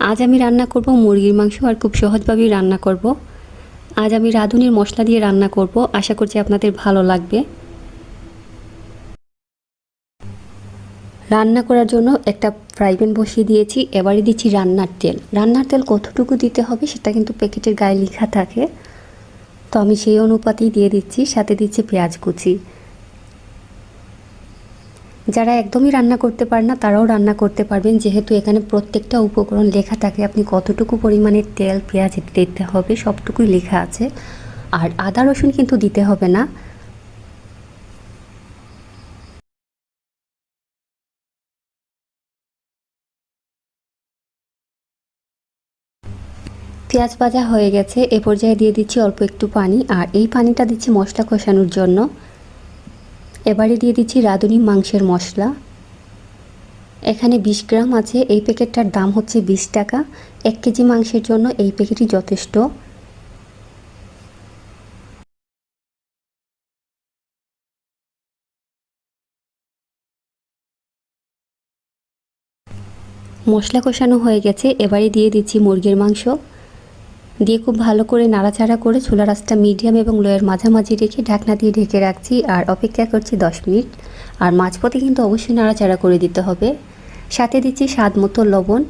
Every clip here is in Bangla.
আজ আমি রান্না করব মুরগির মাংস আর খুব সহজভাবেই রান্না করব। আজ আমি রাঁধুনির মশলা দিয়ে রান্না করব। আশা করছি আপনাদের ভালো লাগবে। রান্না করার জন্য একটা ফ্রাই প্যান বসিয়ে দিয়েছি। এবারে দিচ্ছি রান্নার তেল। রান্নার তেল কতটুকু দিতে হবে সেটা কিন্তু প্যাকেটের গায়ে লেখা থাকে। তো আমি সেই অনুপাতেই দিয়ে দিচ্ছি। সাথে দিচ্ছি পেঁয়াজ কুচি। যারা একদমই রান্না করতে পারেন না, তারাও রান্না করতে পারবেন। যেহেতু এখানে প্রত্যেকটা উপকরণ লেখা থাকে, আপনি কতটুকু পরিমাণে তেল, পেঁয়াজ দিতে হবে সবটুকুই লেখা আছে। আর আদা, রসুন কিন্তু দিতে হবে না। পেঁয়াজ ভাজা হয়ে গেছে। এ পর্যায়ে দিয়ে দিচ্ছি অল্প একটু পানি। আর এই পানিটা দিচ্ছি মশলা কষানোর জন্য। এবারে দিয়ে দিচ্ছি রাঁধুনি মাংসের মশলা। এখানে বিশ গ্রাম আছে, এই প্যাকেটটার দাম হচ্ছে বিশ টাকা। এক কেজি মাংসের জন্য এই প্যাকেটই যথেষ্ট। মশলা কষানো হয়ে গেছে, এবারে দিয়ে দিচ্ছি মুরগির মাংস। দিয়ে খুব ভালো করে নাড়াচাড়া করে ছোলা রাসটা মিডিয়াম এবং লোয়ের মাঝামাঝি রেখে ঢাকনা দিয়ে ঢেকে রাখছি আর অপেক্ষা করছি দশ মিনিট। আর মাঝপথে কিন্তু অবশ্যই নাড়াচাড়া করে দিতে হবে। সাথে দিচ্ছি স্বাদ মতো লবণ।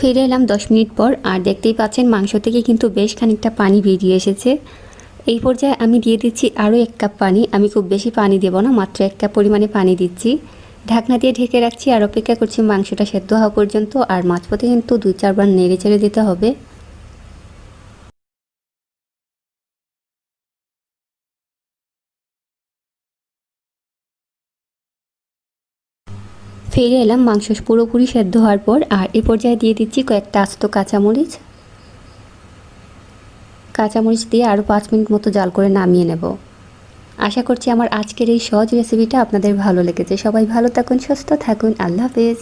ফিরে এলাম দশ মিনিট পর, আর দেখতেই পাচ্ছেন মাংস থেকে কিন্তু বেশ খানিকটা পানি বেরিয়ে এসেছে। এই পর্যায়ে আমি দিয়ে দিচ্ছি আরও এক কাপ পানি। আমি খুব বেশি পানি দেব না, মাত্র এক কাপ পরিমাণে পানি দিচ্ছি। ঢাকনা দিয়ে ঢেকে রাখছি আর অপেক্ষা করছি মাংসটা সেদ্ধ হওয়া পর্যন্ত, আর মাঝপথে কিন্তু দুই চারবার নেড়ে চেড়ে দিতে হবে। ফিরে এলাম, মাংস পুরোপুরি সেদ্ধ হওয়ার পর আর এ পর্যায়ে দিয়ে দিচ্ছি কয়েকটা আস্ত কাঁচামরিচ। কাঁচামরিচ দিয়ে আরও পাঁচ মিনিট মতো জাল করে নামিয়ে নেব। আশা করছি আমার আজকের এই সহজ রেসিপিটা আপনাদের ভালো লেগেছে। সবাই ভালো থাকুন, সুস্থ থাকুন। আল্লাহ হাফেজ।